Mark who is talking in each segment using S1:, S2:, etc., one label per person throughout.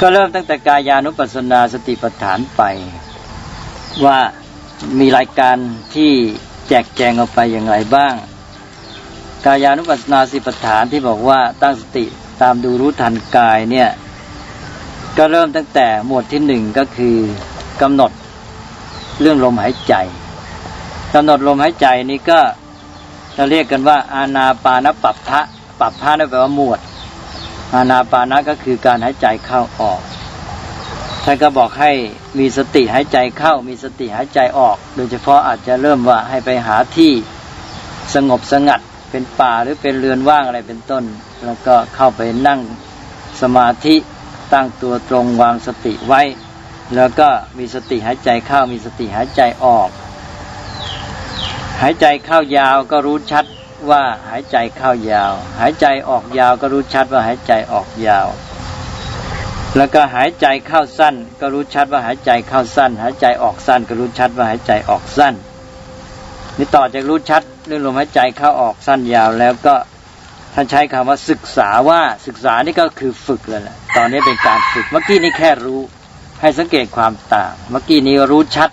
S1: ก็เริ่มตั้งแต่กายานุปัสสนาสติปัฏฐานไป ว่ามีรายการที่แจกแจงออกไปอย่างไรบ้าง กายานุปัสสนาสติปัฏฐานที่บอกว่าตั้งสติตามดูรู้ทันกายเนี่ยก็เริ่มตั้งแต่หมวดที่หนึ่งก็คือกำหนดเรื่องลมหายใจกำหนดลมหายใจนี้ก็จะเรียกกันว่า อาณาปานปัปพะปัปพะนั่นแปลว่าหมวด อาณาปานะก็คือการหายใจเข้าออกท่านก็บอกให้มีสติหายใจเข้า มีสติหายใจออก โดยเฉพาะอาจจะเริ่มว่าให้ไปหาที่สงบสงัดเป็นป่าหรือเป็นเรือนว่างอะไรเป็นต้น แล้วก็เข้าไปนั่งสมาธิตั้งตัวตรงวางสติไว้ แล้วก็มีสติหายใจเข้ามีสติหายใจออก หายใจเข้ายาวก็รู้ชัด ว่าหายใจเข้ายาว หายใจออกยาวก็รู้ชัดว่าหายใจออกยาว แล้วก็หายใจเข้าสั้น ก็รู้ชัดว่าหายใจเข้าสั้น หายใจออกสั้น ก็รู้ชัดว่าหายใจออกสั้นนี่ต่อจากรู้ชัดเรื่องลมหายใจเข้าออกสั้นยาวแล้วก็ท่านใช้คำว่าศึกษาว่าศึกษานี่ก็คือฝึกเลยแหละตอนนี้เป็นการฝึกเมื่อกี้นี่แค่รู้ ให้สังเกตความต่าง เมื่อกี้นี้รู้ชัด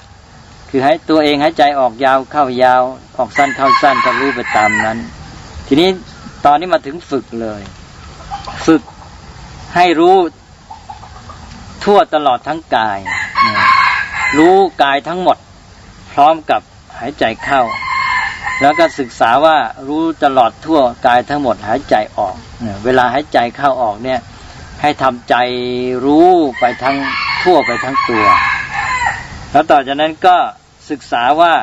S1: คือให้ตัวเองหายใจออกยาวเข้ายาว ออกสั้นเข้าสั้นก็รู้ไปตามนั้น ทีนี้ตอนนี้มาถึงฝึกเลย ฝึกให้รู้ทั่วตลอดทั้งกาย รู้กายทั้งหมด พร้อมกับหายใจเข้า แล้วก็ศึกษาว่ารู้ตลอดทั่วกายทั้งหมดหายใจออกเนี่ยเวลาหายใจเข้าออกเนี่ย ให้ทำใจรู้ไปทั้งทั่วไปทั้งตัว แล้วต่อจากนั้นก็ ศึกษาว่า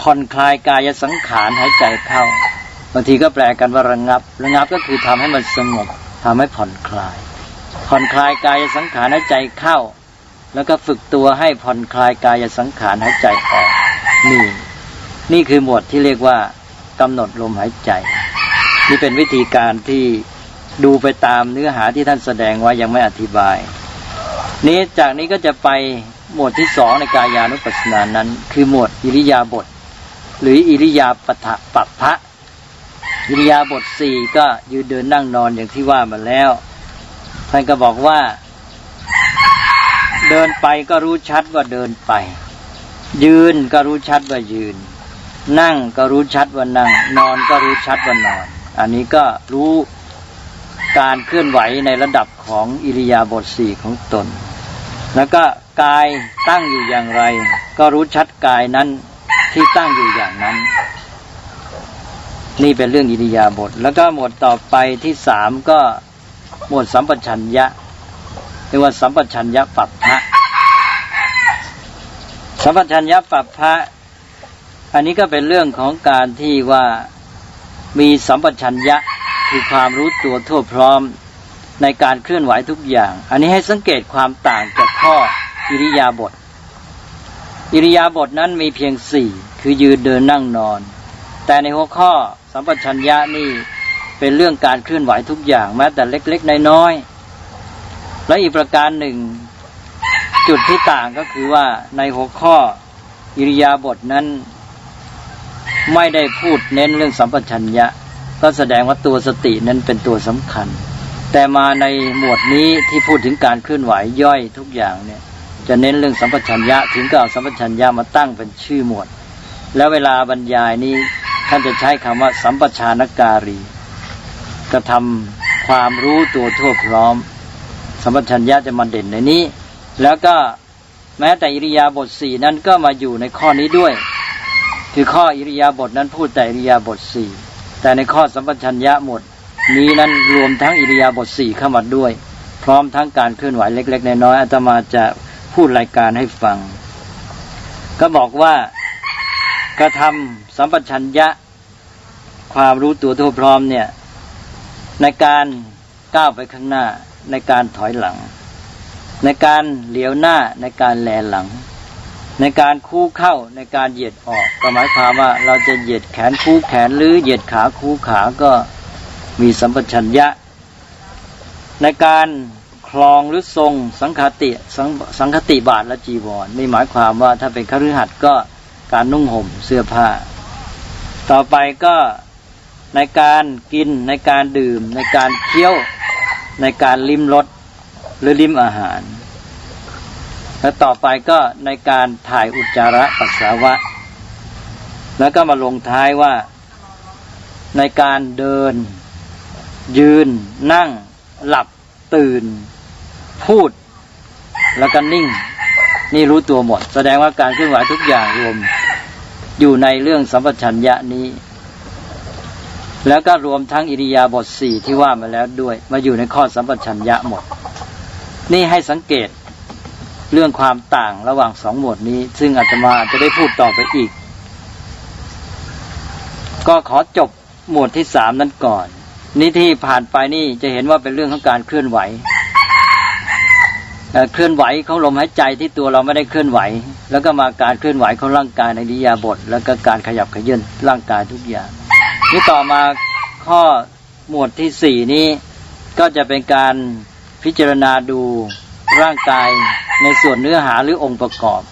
S1: ผ่อนคลายกายสังขารหายใจเข้าบางทีก็แปลกันว่าระงับ ระงับก็คือทำให้มันสงบทำให้ผ่อนคลาย ผ่อนคลายกายสังขารหายใจเข้า แล้วก็ฝึกตัวให้ผ่อนคลายกายสังขารหายใจออกนี่นี่คือหมวดที่เรียกว่ากำหนดลมหายใจ นี่เป็นวิธีการที่ดูไปตามเนื้อหาที่ท่านแสดงไว้ยังไม่อธิบาย นี้จากนี้ก็จะไป หมวดที่สองในกายานุปัสสนานั้น คือหมวดอิริยาบถหรืออิริยาปถะปัปพะอิริยาบถสี่ก็ยืนเดินนั่งนอนอย่างที่ว่ามาแล้วท่านก็บอกว่า เดินไปก็รู้ชัดว่าเดินไป ยืนก็รู้ชัดว่ายืน นั่งก็รู้ชัดว่านั่ง นอนก็รู้ชัดว่านอน อันนี้ก็รู้การเคลื่อนไหวในระดับของอิริยาบถสี่ของตน แล้วก็ กายตั้งอยู่อย่างไร ก็รู้ชัดกายนั้นที่ตั้งอยู่อย่างนั้น นี่เป็นเรื่องอิริยาบถแล้วก็หมวดต่อไปที่สามก็หมวดสัมปชัญญะเรียกว่าสัมปชัญญะปัปพะสัมปชัญญะปัปพะอันนี้ก็เป็นเรื่องของการที่ว่ามีสัมปชัญญะคือความรู้ตัวทั่วพร้อมในการเคลื่อนไหวทุกอย่าง อันนี้ให้สังเกตความต่างจากข้อ อิริยาบถอิริยาบถนั้นมีเพียงสี่คือยืนเดินนั่งนอน แต่ในหัวข้อสัมปชัญญะนี่เป็นเรื่องการเคลื่อนไหวทุกอย่างแม้แต่เล็กๆน้อยๆและอีกประการหนึ่ง จุดที่ต่างก็คือว่าในหัวข้ออิริยาบถนั้น ไม่ได้พูดเน้นเรื่องสัมปชัญญะ ก็แสดงว่าตัวสตินั้นเป็นตัวสำคัญ แต่มาในหมวดนี้ที่พูดถึงการเคลื่อนไหวย่อยทุกอย่างเนี่ย จะเน้นเรื่องสัมปชัญญะถึงก็เอาสัมปชัญญะมาตั้งเป็นชื่อหมวด แล้วเวลาบรรยายนี้ท่านจะใช้คำว่า สัมปชานการีกระทำความรู้ตัวทั่วพร้อม สัมปชัญญะจะมาเด่นในนี้ แล้วก็แม้แต่อิริยาบถสี่นั้นก็มาอยู่ในข้อนี้ด้วย คือข้ออิริยาบถนั้นพูดแต่อิริยาบถสี่แต่ในข้อสัมปชัญญะหมด นี้นั้นรวมทั้งอิริยาบถสี่เข้ามาด้วย พร้อมทั้งการเคลื่อนไหวเล็ก ๆ น้อยๆอาตมาจะ พูดรายการให้ฟัง ก็บอกว่ากระทำสัมปชัญญะ ความรู้ตัวทั่วพร้อมเนี่ย ในการก้าวไปข้างหน้า ในการถอยหลัง ในการเหลียวหน้าในการแลหลัง ในการคู่เข้าในการเหยียดออกก็หมายความว่าเราจะเหยียดแขนคู่แขนหรือเหยียดขาคู่ขาก็มีสัมปชัญญะ ในการ คลองหรือทรงสังคติสังสังคติบาทและจีวรนี่หมายความว่าถ้าเป็นคฤหัสถ์ก็การนุ่งห่มเสื้อผ้า ต่อไปก็ในการกินในการดื่ม ในการเคี้ยวในการลิ้มรสหรือลิ้มอาหาร แล้วต่อไปก็ในการถ่ายอุจจาระปัสสาวะ แล้วก็มาลงท้ายว่าในการเดิน ยืนนั่งหลับตื่น พูดแล้วก็นิ่ง นี่รู้ตัวหมด แสดงว่าการเคลื่อนไหวทุกอย่างรวม อยู่ในเรื่องสัมปชัญญะนี้ แล้วก็รวมทั้งอิริยาบถสี่ที่ว่ามาแล้วด้วย มาอยู่ในข้อสัมปชัญญะหมด นี่ให้สังเกตเรื่องความต่างระหว่างสองหมวดนี้ ซึ่งอาตมาอาจะได้พูดต่อไปอีก ก็ขอจบหมวดที่สามนั้นก่อน นี่ที่ผ่านไปนี่จะเห็นว่าเป็นเรื่องของการเคลื่อนไหว เคลื่อนไหวของลมหายใจที่ตัวเราไม่ได้เคลื่อนไหว แล้วก็มาการเคลื่อนไหวของร่างกายในอิยาบถแล้วก็การขยับเขยื่นร่างกายทุกอย่างนี่ต่อมาข้อหมวดที่สี่นี้ก็จะเป็นการพิจารณาดูร่างกายในส่วนเนื้อหาหรือองค์ประกอบ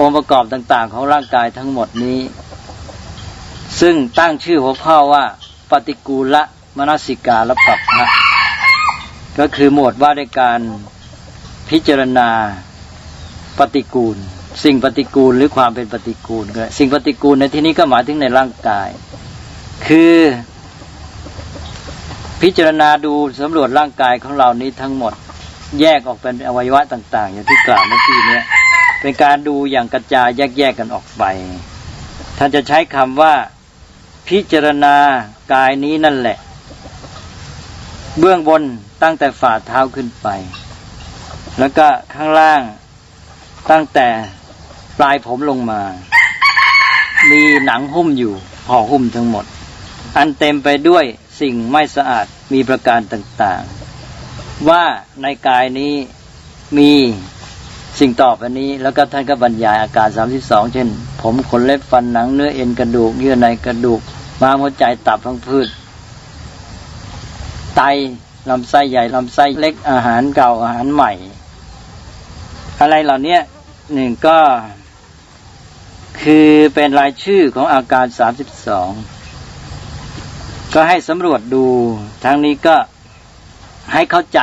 S1: องค์ประกอบต่างๆ ของร่างกายทั้งหมดนี้ ซึ่งตั้งชื่อหัวข้อว่า ปฏิกูลมนสิกาและปรับพะก็คือหมวดว่าด้วยการ พิจารณาปฏิกูล สิ่งปฏิกูลหรือความเป็นปฏิกูลก็สิ่งปฏิกูลในที่นี้ก็หมายถึงในร่างกาย คือพิจารณาดูสำรวจร่างกายของเรานี้ทั้งหมด แยกออกเป็นอวัยวะต่าง ๆ อย่างที่กล่าวเมื่อกี้เนี้ยเป็นการดูอย่างกระจายแยกๆกันออกไป ท่านจะใช้คำว่า พิจารณากายนี้นั่นแหละ เบื้องบนตั้งแต่ฝ่าเท้าขึ้นไป แล้วก็ข้างล่างตั้งแต่ปลายผมลงมา มีหนังหุ้มอยู่ห่อหุ้มทั้งหมด อันเต็มไปด้วยสิ่งไม่สะอาดมีประการต่างๆ ว่าในกายนี้มีสิ่งต่อไปนี้ แล้วก็ท่านก็บรรยายอาการ 32 เช่น ผมขนเล็บฟันหนังเนื้อเอ็นกระดูกเยื่อในกระดูกม้ามหัวใจตับพังพืช ไตลำไส้ใหญ่ลำไส้เล็กอาหารเก่าอาหารใหม่ อะไรเหล่านี้หนึ่งก็ คือเป็นรายชื่อของอาการ32ก็ให้สำรวจดูทั้งนี้ก็ให้เข้าใจ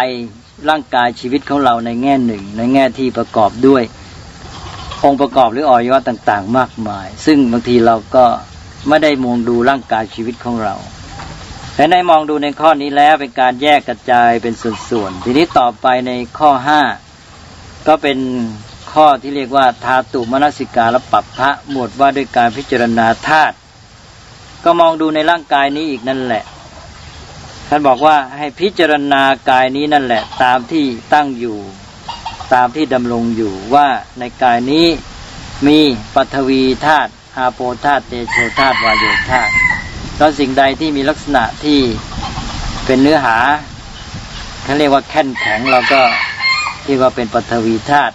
S1: ร่างกายชีวิตของเราในแง่หนึ่ง ในแง่ที่ประกอบด้วย องค์ประกอบหรืออวัยวะต่าง ๆ มากมาย ซึ่งบางทีเราก็ไม่ได้มองดูร่างกายชีวิตของเราแต่ในมองดูในข้อนี้แล้วเป็นการแยกกระจายเป็นส่วนๆทีนี้ต่อไปในข้อห้า ก็เป็นข้อที่เรียกว่าทาตุมนสิการะปัปพะหมวดว่าด้วยการพิจารณาธาตุก็มองดูในร่างกายนี้อีกนั่นแหละ ท่านบอกว่าให้พิจารณากายนี้นั่นแหละ ตามที่ตั้งอยู่ ตามที่ดำรงอยู่ว่าในกายนี้มีปัทวีธาตุอาโปธาตุเตโชธาตุวายโยธาตุแล้วสิ่งใดที่มีลักษณะที่เป็นเนื้อหาเขาเรียกว่าแข็งแข็งเราก็ ที่ว่าเป็นปัทวีธาตุ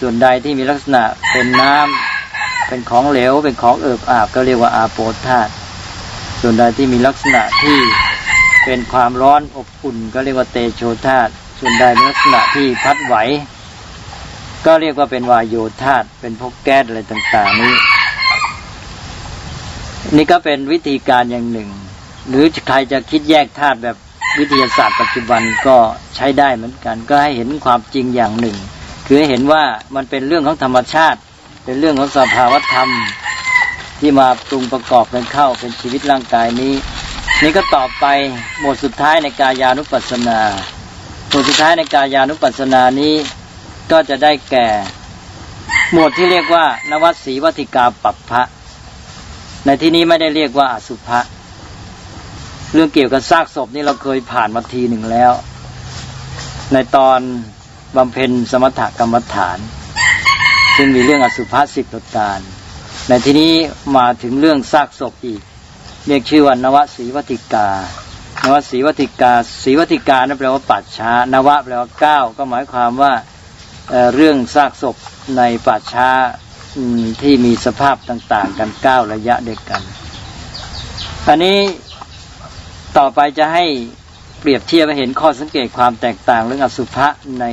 S1: ส่วนใดที่มีลักษณะเป็นน้ำเป็นของเหลว เป็นของเอิบอาบก็เรียกว่าอาโปธาตุส่วนใดที่มีลักษณะที่เป็นความร้อนอบอุ่น ก็เรียกว่าเตโชธาตุส่วนใดมีลักษณะที่พัดไหว ก็เรียกว่าเป็นวายโยธาตุเป็นพวกแก๊สอะไรต่าง ๆ นี้ นี่ก็เป็นวิธีการอย่างหนึ่ง หรือใครจะคิดแยกธาตุแบบ วิทยาศาสตร์ปัจจุบันก็ใช้ได้เหมือนกัน ก็ให้เห็นความจริงอย่างหนึ่ง คือให้เห็นว่ามันเป็นเรื่องของธรรมชาติ เป็นเรื่องของสภาวธรรม ที่มาปรุงประกอบกันเข้าเป็นชีวิตร่างกายนี้ นี่ก็ต่อไปหมวดสุดท้ายในกายานุปัสสนาหมวดสุดท้ายในกายานุปัสสนานี้ก็จะได้แก่ หมวดที่เรียกว่านวัตสีวัติกาปัปพะในที่นี้ไม่ได้เรียกว่าอสุภะ เรื่องเกี่ยวกับซากศพนี่เราเคยผ่านมาทีหนึ่งแล้ว ในตอนบำเพ็ญสมถกรรมฐาน ซึ่งมีเรื่องอสุภะสิบประการ ในที่นี้มาถึงเรื่องซากศพอีก เรียกชื่อว่านวสีวัติกานวสีวัติกาสีวัติกานั่นแปลว่าปัจช้านวะแปลว่าเก้าก็หมายความว่าเเรื่องซากศพในป่าช้าที่มีสภาพต่าง ๆ กันเก้าระยะเด็กกัน อันนี้ ต่อไปจะให้เปรียบเทียบให้เห็นข้อสังเกตความแตกต่างเรื่องอสุภะใน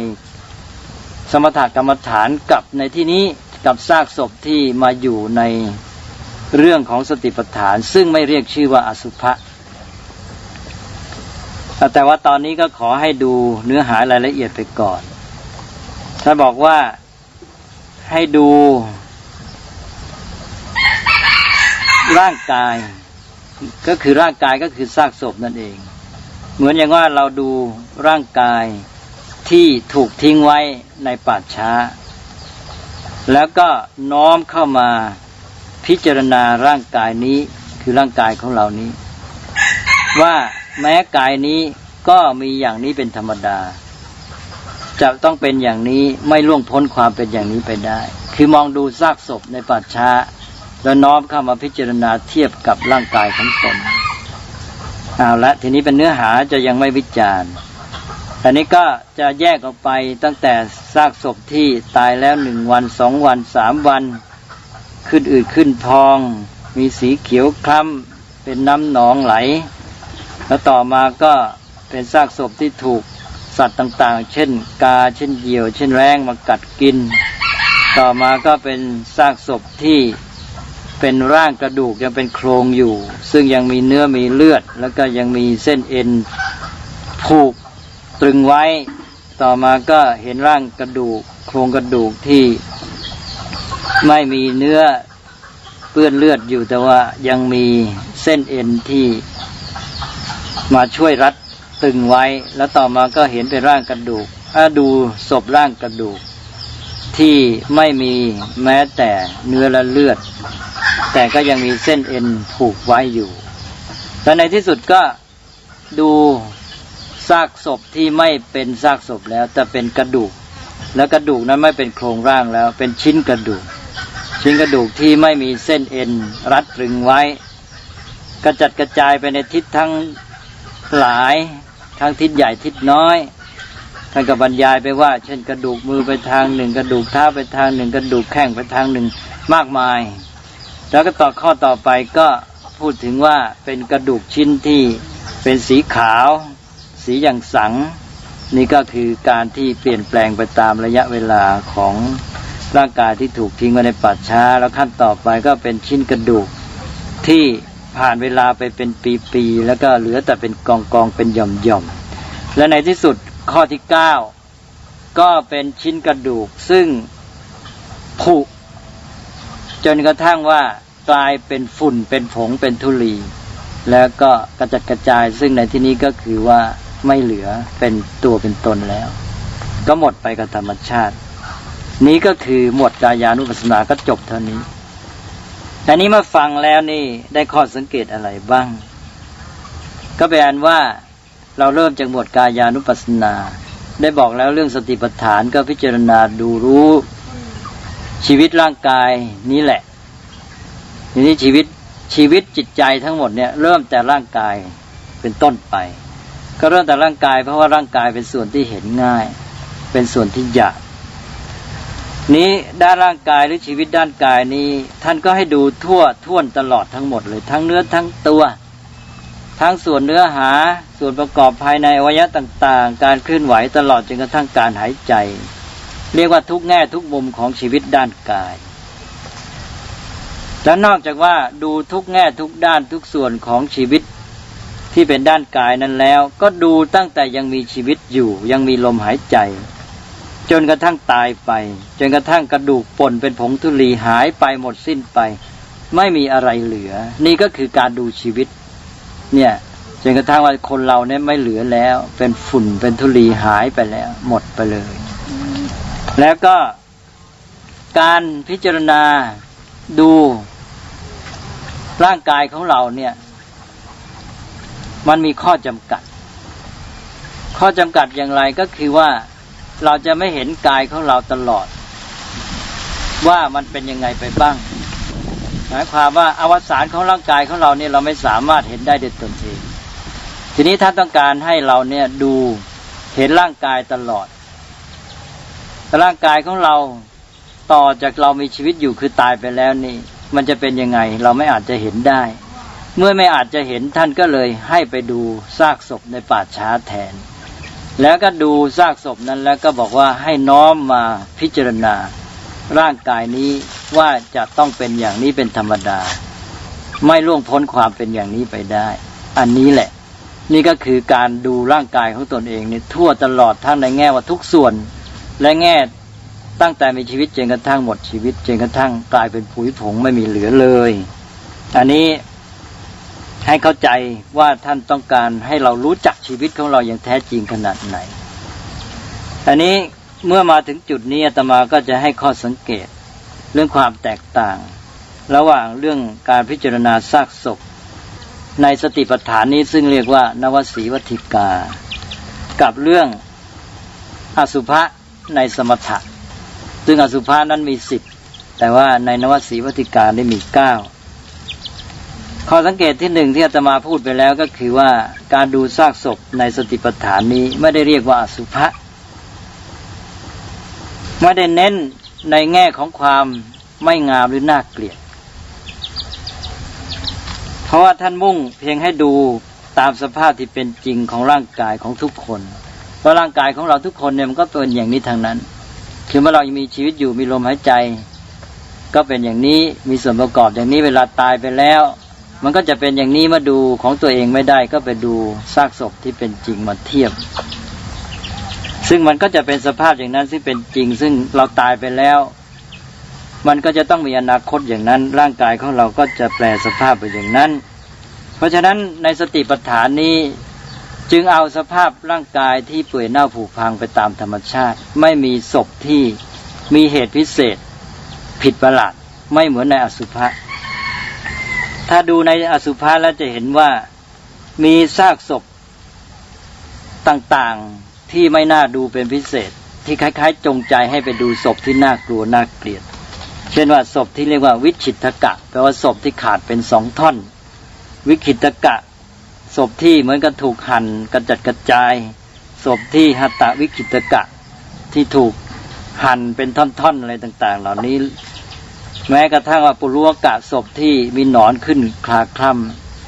S1: สมถกรรมฐานกับในที่นี้กับซากศพที่มาอยู่ในเรื่องของสติปัฏฐาน ซึ่งไม่เรียกชื่อว่าอสุภะแต่ว่าตอนนี้ก็ขอให้ดูเนื้อหารายละเอียดไปก่อนท่านบอกว่าให้ดูร่างกาย ก็คือร่างกายก็คือซากศพนั่นเอง เหมือนอย่างว่าเราดูร่างกายที่ถูกทิ้งไว้ในป่าช้า แล้วก็น้อมเข้ามาพิจารณาร่างกายนี้คือร่างกายของเรานี้ ว่าแม้กายนี้ก็มีอย่างนี้เป็นธรรมดา จะต้องเป็นอย่างนี้ไม่ล่วงพ้นความเป็นอย่างนี้ไปได้ คือมองดูซากศพในป่าช้า แล้วน้อมเข้ามาพิจารณาเทียบกับร่างกายของตนเอาละทีนี้เป็นเนื้อหาจะยังไม่วิจารณ์อันนี้ก็จะแยกออกไปตั้งแต่ซากศพที่ตายแล้วหนึ่งวันสองวันสามวัน ขึ้นอืดขึ้นพอง มีสีเขียวคล้ำเป็นน้ำหนองไหล แล้วต่อมาก็เป็นซากศพที่ถูกสัตว์ต่างๆ เช่น กาเช่นเหยี่ยว เช่นแร้งมากัดกิน ต่อมาก็เป็นซากศพที่ เป็นร่างกระดูกยังเป็นโครงอยู่ ซึ่งยังมีเนื้อมีเลือด แล้วก็ยังมีเส้นเอ็นผูกตรึงไว้ ต่อมาก็เห็นร่างกระดูก โครงกระดูกที่ไม่มีเนื้อเปื้อนเลือดอยู่แต่ว่ายังมีเส้นเอ็นที่มาช่วยรัดตึงไว้ แล้วต่อมาก็เห็นเป็นร่างกระดูกถ้าดูศพร่างกระดูกที่ไม่มีแม้แต่เนื้อและเลือด แต่ก็ยังมีเส้นเอ็นผูกไว้อยู่แต่ในที่สุดก็ดูซากศพที่ไม่เป็นซากศพแล้ว แต่เป็นกระดูก แล้วกระดูกนั้นไม่เป็นโครงร่างแล้ว เป็นชิ้นกระดูก ชิ้นกระดูกที่ไม่มีเส้นเอ็นรัดตรึงไว้ กระจัดกระจายไปในทิศทั้งหลายทั้งทิศใหญ่ทิศน้อยท่านก็บรรยายไปว่า เช่นกระดูกมือไปทางหนึ่ง กระดูกเท้าไปทางหนึ่ง กระดูกแข้งไปทางหนึ่งมากมาย แล้วก็ต่อข้อต่อไปก็พูดถึงว่าเป็นกระดูกชิ้นที่เป็นสีขาว สีอย่างสัง นี่ก็คือการที่เปลี่ยนแปลงไปตามระยะเวลาของร่างกายที่ถูกทิ้งไว้ในป่าช้า แล้วขั้นต่อไปก็เป็นชิ้นกระดูกที่ผ่านเวลาไปเป็นปีๆแล้วก็เหลือแต่เป็นกองกองๆเป็นหย่อมๆและในที่สุดข้อที่เก้าก็เป็นชิ้นกระดูกซึ่งผุ จนกระทั่งว่ากลายเป็นฝุ่นเป็นผงเป็นธุลี แล้วก็กระจัดกระจาย ซึ่งในที่นี้ก็คือว่าไม่เหลือเป็นตัวเป็นตนแล้ว ก็หมดไปกับธรรมชาติ นี้ก็คือหมวดกายานุปัสสนาก็จบเท่านี้อันนี้มาฟังแล้วนี่ได้ข้อสังเกตอะไรบ้าง ก็แปลว่าเราเริ่มจากหมวดกายานุปัสสนา ได้บอกแล้วเรื่องสติปัฏฐานก็พิจารณาดูรู้ ชีวิตร่างกายนี้แหละทีนี้ชีวิตชีวิตจิตใจทั้งหมดเนี่ยเริ่มแต่ร่างกายเป็นต้นไป ก็เริ่มแต่ร่างกาย เพราะว่าร่างกายเป็นส่วนที่เห็นง่าย เป็นส่วนที่หยาบนี้ด้านร่างกายหรือชีวิตด้านกายนี้ ท่านก็ให้ดูทั่วท่วนตลอดทั้งหมดเลยทั้งเนื้อทั้งตัว ทั้งส่วนเนื้อหาส่วนประกอบภายในอวัยวะต่าง ๆ การเคลื่อนไหวตลอดจนกระทั่งการหายใจ เรียกว่าทุกแง่ทุกมุมของชีวิตด้านกาย และนอกจากว่าดูทุกแง่ทุกด้านทุกส่วนของชีวิตที่เป็นด้านกายนั้นแล้ว ก็ดูตั้งแต่ยังมีชีวิตอยู่ ยังมีลมหายใจ จนกระทั่งตายไป จนกระทั่งกระดูกป่นเป็นผงธุลีหายไปหมดสิ้นไป ไม่มีอะไรเหลือ นี่ก็คือการดูชีวิต เนี่ยจนกระทั่งว่าคนเราเนี่ยไม่เหลือแล้ว เป็นฝุ่นเป็นธุลีหายไปแล้ว หมดไปเลย แล้วก็การพิจารณาดูร่างกายของเราเนี่ย มันมีข้อจำกัด ข้อจำกัดอย่างไรก็คือว่าเราจะไม่เห็นกายของเราตลอด ว่ามันเป็นยังไงไปบ้างหมายความว่าอวสานของร่างกายของเราเนี่ยเราไม่สามารถเห็นได้ด้วยตนเอง ทีนี้ท่านต้องการให้เราเนี่ยดูเห็นร่างกายตลอด ร่างกายของเราต่อจากเรามีชีวิตอยู่คือตายไปแล้วนี่ มันจะเป็นยังไง เราไม่อาจจะเห็นได้ เมื่อไม่อาจจะเห็นท่านก็เลยให้ไปดูซากศพในป่าช้าแทน แล้วก็ดูซากศพนั้นแล้วก็บอกว่าให้น้อมมาพิจารณา ร่างกายนี้ว่าจะต้องเป็นอย่างนี้เป็นธรรมดา ไม่ล่วงพ้นความเป็นอย่างนี้ไปได้ อันนี้แหละ นี่ก็คือการดูร่างกายของตนเองเนี่ทั่วตลอดทั้งในแง่ว่าทุกส่วน และแง่ตั้งแต่มีชีวิตจนกระทั่งหมดชีวิตจนกระทั่งกลายเป็นผุยผงไม่มีเหลือเลย อันนี้ให้เข้าใจว่าท่านต้องการให้เรารู้จักชีวิตของเราอย่างแท้จริงขนาดไหน อันนี้เมื่อมาถึงจุดนี้อาตมาก็จะให้ข้อสังเกตเรื่องความแตกต่าง ระหว่างเรื่องการพิจารณาซากศพ ในสติปัฏฐานนี้ซึ่งเรียกว่านวสีวัติกา กับเรื่องอสุภะ ในสมถะ ซึ่งอสุภะนั้นมีสิบแต่ว่าในนวสีวัติการได้มีเก้าข้อสังเกตที่หนึ่งที่อาตมาพูดไปแล้วก็คือว่าการดูซากศพในสติปัฏฐานนี้ไม่ได้เรียกว่าอสุภะไม่ได้เน้นในแง่ของความไม่งามหรือน่าเกลียด เพราะว่าท่านมุ่งเพียงให้ดูตามสภาพที่เป็นจริงของร่างกายของทุกคน เพราะร่างกายของเราทุกคนเนี่ยมันก็เป็นอย่างนี้ทางนั้น คือเมื่อเรายังมีชีวิตอยู่มีลมหายใจ ก็เป็นอย่างนี้มีส่วนประกอบอย่างนี้เวลาตายไปแล้ว มันก็จะเป็นอย่างนี้มาดูของตัวเองไม่ได้ก็ไปดูซากศพที่เป็นจริงมาเทียบ ซึ่งมันก็จะเป็นสภาพอย่างนั้นซึ่งเป็นจริง ซึ่งเราตายไปแล้ว มันก็จะต้องมีอนาคตอย่างนั้น ร่างกายของเราก็จะแปลสภาพไปอย่างนั้น เพราะฉะนั้นในสติปัฏฐานนี้ จึงเอาสภาพร่างกายที่เปื่อยเน่าผุพังไปตามธรรมชาติ ไม่มีศพที่มีเหตุพิเศษ ผิดประหลาดไม่เหมือนในอสุภะถ้าดูในอสุภะแล้วจะเห็นว่ามีซากศพต่างๆที่ไม่น่าดูเป็นพิเศษ ที่คล้าย ๆ จงใจให้ไปดูศพที่น่ากลัวน่าเกลียด เช่นว่าศพที่เรียกว่าวิชิตกะแปลว่าศพที่ขาดเป็นสองท่อน วิคิตกะ ศพที่เหมือนกับถูกหั่นกระจัดกระจาย ศพที่หัตตวิคิตกะที่ถูกหั่นเป็นท่อนๆอะไรต่าง ๆ เหล่านี้ แม้กระทั่งว่าปุรุวกะศพที่มีหนอนขึ้นคลาคล่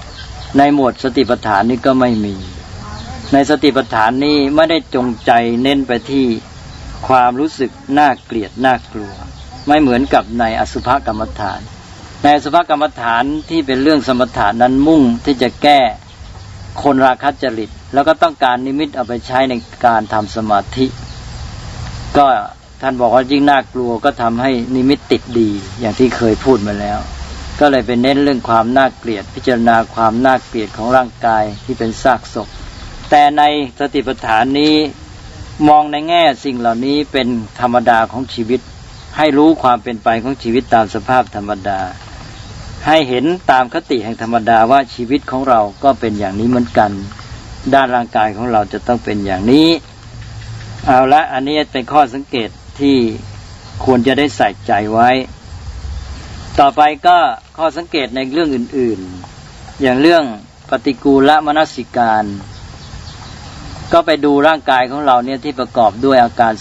S1: ำในหมวดสติปัฏฐานนี้ก็ไม่มี ในสติปัฏฐานนี้ไม่ได้จงใจเน้นไปที่ความรู้สึกน่าเกลียดน่ากลัว ไม่เหมือนกับในอสุภกรรมฐาน ในอสุภกรรมฐานที่เป็นเรื่องสมถานั้นมุ่งที่จะแก้ คนราคะจริต แล้วก็ต้องการนิมิตเอาไปใช้ในการทำสมาธิ ก็ท่านบอกว่ายิ่งน่ากลัวก็ทำให้นิมิตติดดี อย่างที่เคยพูดมาแล้ว ก็เลยไปเน้นเรื่องความน่าเกลียด พิจารณาความน่าเกลียดของร่างกายที่เป็นซากศพ แต่ในสติปัฏฐานนี้มองในแง่สิ่งเหล่านี้เป็นธรรมดาของชีวิต ให้รู้ความเป็นไปของชีวิตตามสภาพธรรมดา ให้เห็นตามคติแห่งธรรมดาว่าชีวิตของเราก็เป็นอย่างนี้เหมือนกัน ด้านร่างกายของเราจะต้องเป็นอย่างนี้ เอาละอันนี้เป็นข้อสังเกตที่ควรจะได้ใส่ใจไว้ ต่อไปก็ข้อสังเกตในเรื่องอื่น ๆ อย่างเรื่องปฏิกูลมนสิการ ก็ไปดูร่างกายของเราเนี่ยที่ประกอบด้วยอาการ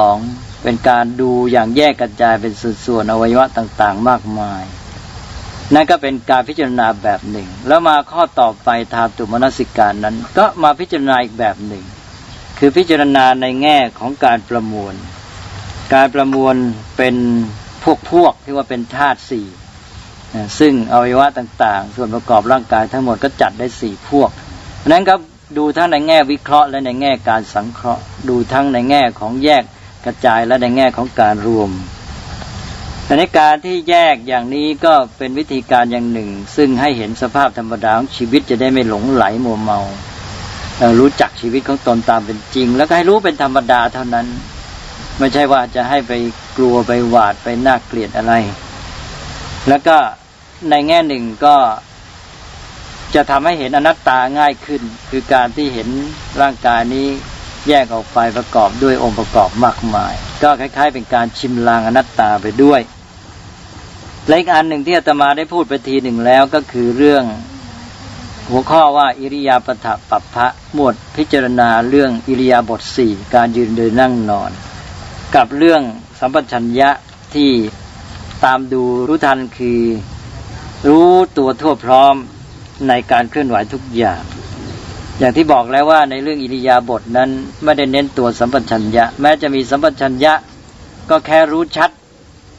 S1: 32 เป็นการดูอย่างแยกกระจายเป็นส่วนๆอวัยวะต่าง ๆ มากมาย นั่นก็เป็นการพิจารณาแบบหนึ่ง แล้วมาข้อต่อไปทาตุมนสิการนั้น ก็มาพิจารณาอีกแบบหนึ่ง คือพิจารณาในแง่ของการประมวล การประมวลเป็นพวกพวกที่ว่าเป็นธาตุสี่ซึ่งอวัยวะต่างๆ ส่วนประกอบร่างกายทั้งหมดก็จัดได้สี่พวกนั้นก็ดูทั้งในแง่วิเคราะห์ และในแง่การสังเคราะห์ ดูทั้งในแง่ของแยกกระจายและในแง่ของการรวม แต่ในการที่แยกอย่างนี้ก็เป็นวิธีการอย่างหนึ่ง ซึ่งให้เห็นสภาพธรรมดาของชีวิตจะได้ไม่หลงไหลมัวเมาเอ่อรู้จักชีวิตของตนตามเป็นจริง แล้วก็ให้รู้เป็นธรรมดาเท่านั้น ไม่ใช่ว่าจะให้ไปกลัวไปหวาดไปน่าเกลียดอะไร แล้วก็ในแง่หนึ่งก็จะทำให้เห็นอนัตตาง่ายขึ้น คือการที่เห็นร่างกายนี้แยกออกไปประกอบด้วยองค์ประกอบมากมาย ก็คล้าย ๆ เป็นการชิมลางอนัตตาไปด้วย และอีกอันหนึ่งที่อาตมาได้พูดไปทีหนึ่งแล้วก็คือเรื่อง หัวข้อว่าอิริยาปถปัปพะหมวดพิจารณาเรื่องอิริยาบถสี่การยืนเดินนั่งนอน กับเรื่องสัมปชัญญะที่ตามดูรู้ทันคือ รู้ตัวทั่วพร้อมในการเคลื่อนไหวทุกอย่าง อย่างที่บอกแล้วว่าในเรื่องอิริยาบถนั้นไม่ได้เน้นตัวสัมปชัญญะ แม้จะมีสัมปชัญญะก็แค่รู้ชัด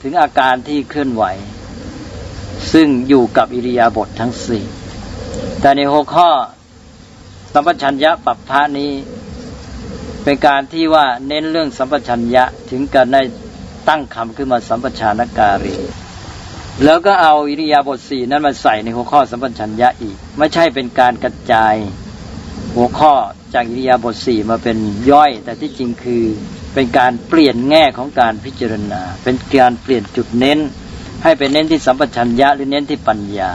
S1: ถึงอาการที่เคลื่อนไหว ซึ่งอยู่กับอิริยาบถททั้งสี่แต่ในหัวข้อสัมปชัญญะปัปพะนี้ เป็นการที่ว่าเน้นเรื่องสัมปชัญญะถึงกันได้ตั้งคำขึ้นมาสัมปชานการีแล้วก็เอาอิริยาบถสี่นั้นมาใส่ในหัวข้อสัมปชัญญะอีก ไม่ใช่เป็นการกระจายหัวข้อจากอิริยาบถสี่มาเป็นย่อย แต่ที่จริงคือ เป็นการเปลี่ยนแง่ของการพิจารณา เป็นการเปลี่ยนจุดเน้น ให้เป็นเน้นที่สัมปชัญญะหรือเน้นที่ปัญญา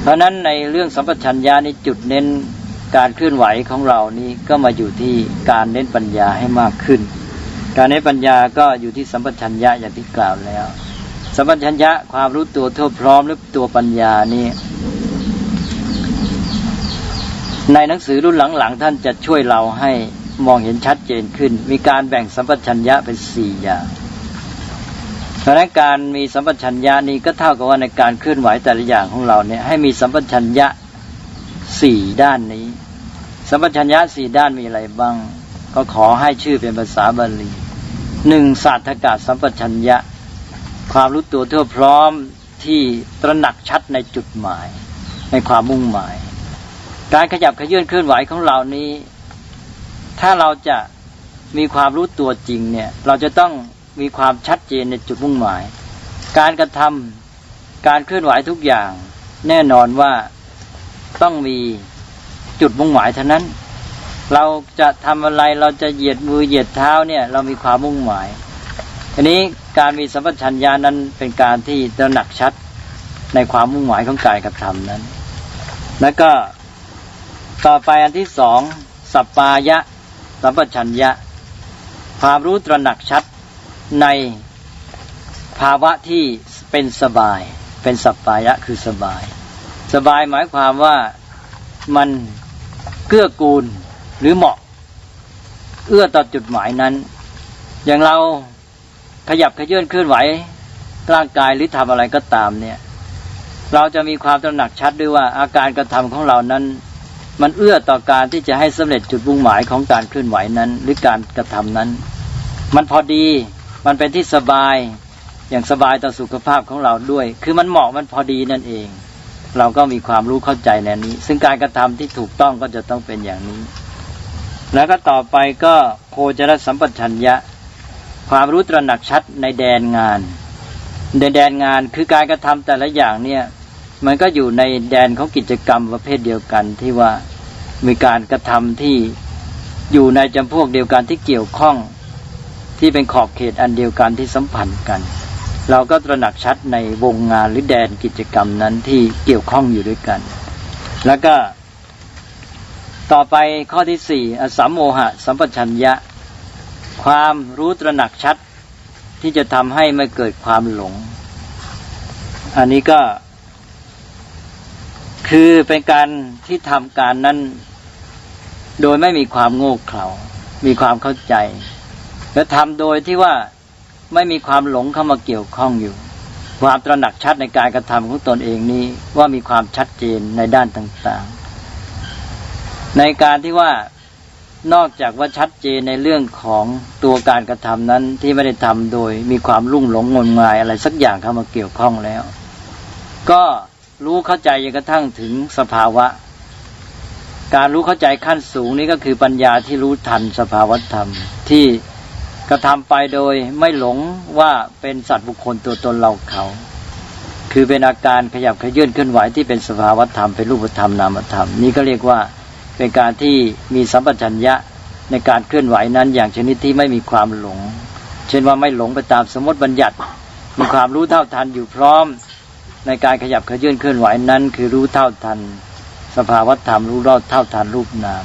S1: เพราะนั้นในเรื่องสัมปชัญญะนี้จุดเน้นการเคลื่อนไหวของเรานี้ก็มาอยู่ที่การเน้นปัญญาให้มากขึ้น การเน้นปัญญาก็อยู่ที่สัมปชัญญะอย่างที่กล่าวแล้ว สัมปชัญญะความรู้ตัวทั่วพร้อมหรือตัวปัญญานี้ในหนังสือรุ่นหลังๆ ท่านจะช่วยเราให้ มองเห็นชัดเจนขึ้น มีการแบ่งสัมปชัญญะเป็นสี่อย่างเพราะนั้นการมีสัมปชัญญะนี้ก็เท่ากับว่าในการเคลื่อนไหวแต่ละอย่างของเราเนี่ยให้มีสัมปชัญญะสี่ด้านนี้ สัมปชัญญะสี่ด้านมีอะไรบ้าง ก็ขอให้ชื่อเป็นภาษาบาลีหนึ่งศาสตกาสัมปชัญญะ ความรู้ตัวทั่วพร้อมที่ตระหนักชัดในจุดหมาย ในความมุ่งหมาย การขยับขยื่นเคลื่อนไหวของเรานี้ ถ้าเราจะมีความรู้ตัวจริงเนี่ย เราจะต้องมีความชัดเจนในจุดมุ่งหมาย การกระทำการเคลื่อนไหวทุกอย่าง แน่นอนว่าต้องมีจุดมุ่งหมายเท่านั้น เราจะทำอะไรเราจะเหยียดมือเหยียดเท้าเนี่ย เรามีความมุ่งหมายอันนี้การมีสัมปชัญญะนั้นเป็นการที่ตระหนักชัดในความมุ่งหมายของกายกระทำนั้น แล้วก็ต่อไปอันที่สองสัปปายะ สัมปชัญญะ ความรู้ตระหนักชัดในภาวะที่เป็นสบาย เป็นสัปปายะคือสบาย สบายหมายความว่ามันเกื้อกูลหรือเหมาะ เอื้อต่อจุดหมายนั้น อย่างเราขยับขยื่นเคลื่อนไหว ร่างกายหรือทำอะไรก็ตามเนี่ย เราจะมีความตระหนักชัดด้วยว่าอาการกระทำของเรานั้น มันเอื้อต่อการที่จะให้สำเร็จจุดมุ่งหมายของการเคลื่อนไหวนั้น หรือการกระทำนั้น มันพอดี มันเป็นที่สบาย อย่างสบายต่อสุขภาพของเราด้วย คือมันเหมาะมันพอดีนั่นเอง เราก็มีความรู้เข้าใจในนี้ ซึ่งการกระทำที่ถูกต้องก็จะต้องเป็นอย่างนี้ แล้วก็ต่อไปก็โคจรสัมปชัญญะ ความรู้ตระหนักชัดในแดนงาน ในแดนงานคือการกระทำแต่ละอย่างเนี่ย มันก็อยู่ในแดนของกิจกรรมประเภทเดียวกันที่ว่ามีการกระทำที่อยู่ในจำพวกเดียวกันที่เกี่ยวข้องที่เป็นขอบเขตอันเดียวกันที่สัมพันธ์กัน เราก็ตระหนักชัดในวงงานหรือแดนกิจกรรมนั้นที่เกี่ยวข้องอยู่ด้วยกัน แล้วก็ ต่อไปข้อที่สี่อสัมโมหะ สัมปชัญญะ ความรู้ตระหนักชัดที่จะทำให้ไม่เกิดความหลง อันนี้ก็ คือเป็นการที่ทำการนั้น โดยไม่มีความโง่เขลา มีความเข้าใจ และทำโดยที่ว่าไม่มีความหลงเข้ามาเกี่ยวข้องอยู่ ความตระหนักชัดในการกระทำของตนเองนี้ว่ามีความชัดเจนในด้านต่างๆ ในการที่ว่านอกจากว่าชัดเจนในเรื่องของตัวการกระทำนั้นที่ไม่ได้ทำโดยมีความลุ่งหลงงมงายอะไรสักอย่างเข้ามาเกี่ยวข้องแล้ว ก็ รู้เข้าใจจนกระทั่งถึงสภาวะ การรู้เข้าใจขั้นสูงนี้ก็คือปัญญาที่รู้ทันสภาวธรรม ที่กระทำไปโดยไม่หลงว่าเป็นสัตว์บุคคลตัวตนเราเขา คือเป็นอาการขยับขยื่นเคลื่อนไหวที่เป็นสภาวธรรมเป็นรูปธรรมนามธรรม นี่ก็เรียกว่าเป็นการที่มีสัมปชัญญะในการเคลื่อนไหวนั้นอย่างชนิดที่ไม่มีความหลง เช่นว่าไม่หลงไปตามสมมติบัญญัติ มีความรู้เท่าทันอยู่พร้อม ในการขยับขยื่นเคลื่อนไหวนั้น คือรู้เท่าทัน สภาวธรรมรู้รอดเท่าทันรูปนาม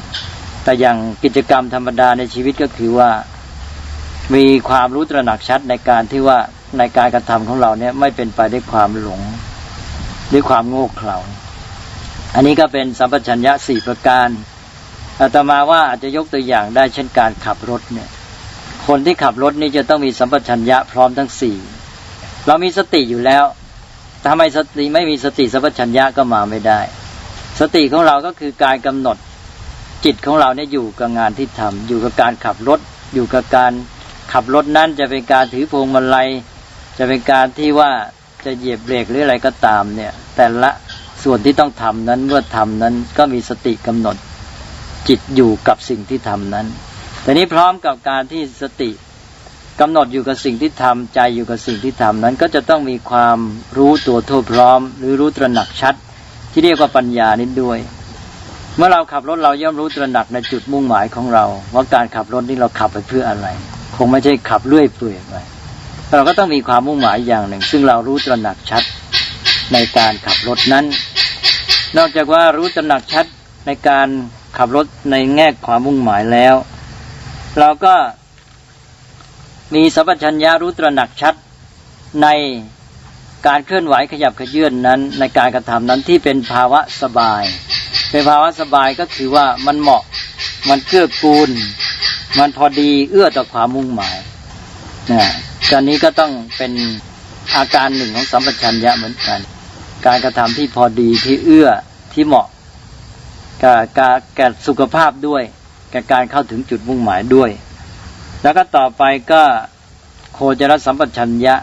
S1: แต่อย่างกิจกรรมธรรมดาในชีวิตก็คือว่า มีความรู้ตระหนักชัดในการที่ว่าในการกระทำของเราเนี่ยไม่เป็นไปด้วยความหลงด้วยความโง่เขลาอันนี้ก็เป็นสัมปชัญญะสี่ประการอาตมาว่าอาจจะยกตัวอย่างได้เช่นการขับรถเนี่ย คนที่ขับรถนี่จะต้องมีสัมปชัญญะพร้อมทั้งสี่เรามีสติอยู่แล้ว ทำไมสติไม่มีสติสัมปชัญญะก็มาไม่ได้ สติของเราก็คือการกำหนดจิตของเราเนี่ยอยู่กับงานที่ทำอยู่กับการขับรถ อยู่กับการขับรถนั้นจะเป็นการถือพวงมาลัย จะเป็นการที่ว่าจะเหยียบเบรกหรืออะไรก็ตามเนี่ย แต่ละส่วนที่ต้องทำนั้นเมื่อทำนั้นก็มีสติกำหนดจิตอยู่กับสิ่งที่ทำนั้นแต่นี้พร้อมกับการที่สติ กำหนดอยู่กับสิ่งที่ทำใจอยู่กับสิ่งที่ทำนั้นก็จะต้องมีความรู้ตัวทั่วพร้อม หรือรู้ตระหนักชัด ที่เรียกว่าปัญญานี้ด้วย เมื่อเราขับรถเราย่อมรู้ตระหนักในจุดมุ่งหมายของเรา ว่าการขับรถนี้เราขับไปเพื่ออะไร คงไม่ใช่ขับเลื่อยเปื่อยไปเราก็ต้องมีความมุ่งหมายอย่างหนึ่ง ซึ่งเรารู้ตระหนักชัดในการขับรถนั้น นอกจากว่ารู้ตระหนักชัดในการขับรถในแง่ความมุ่งหมายแล้ว เราก็ มีสัพพัญญารู้ตระหนักชัดในการเคลื่อนไหวขยับขยื่นนั้น ในการกระทำนั้นที่เป็นภาวะสบาย เป็นภาวะสบายก็คือว่ามันเหมาะมันเกื้อกูล มันพอดีเอื้อต่อความมุ่งหมายนะการนี้ก็ต้องเป็นอาการหนึ่งของสัมปชัญญะเหมือนกัน การกระทำที่พอดีที่เอื้อที่เหมาะกับการแก่สุขภาพด้วยกับการเข้าถึงจุดมุ่งหมายด้วย แล้วก็ต่อไปก็โคจรสัมปชัญญะ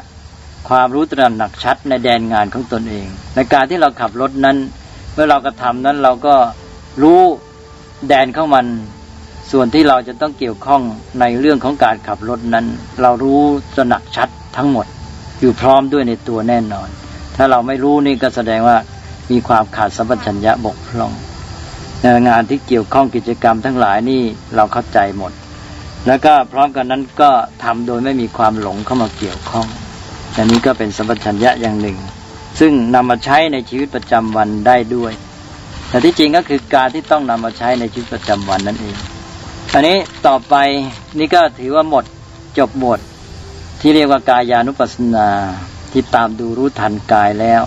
S1: ความรู้ตระหนักชัดในแดนงานของตนเอง ในการที่เราขับรถนั้น เมื่อเรากระทำนั้นเราก็รู้แดนของมัน ส่วนที่เราจะต้องเกี่ยวข้องในเรื่องของการขับรถนั้น เรารู้ตระหนักชัดทั้งหมด อยู่พร้อมด้วยในตัวแน่นอน ถ้าเราไม่รู้นี่ก็แสดงว่ามีความขาดสัมปชัญญะบกพร่องในงานที่เกี่ยวข้องกิจกรรมทั้งหลายนี่เราเข้าใจหมด แล้วก็พร้อมกันนั้นก็ทำโดยไม่มีความหลงเข้ามาเกี่ยวข้องอันนี้ก็เป็นสัมปชัญญะอย่างหนึ่ง ซึ่งนำมาใช้ในชีวิตประจำวันได้ด้วย แต่ที่จริงก็คือการที่ต้องนำมาใช้ในชีวิตประจำวันนั่นเองอันนี้ต่อไปนี่ก็ถือว่าหมดจบหมดที่เรียกว่ากายานุปัสสนาที่ตามดูรู้ทันกายแล้ว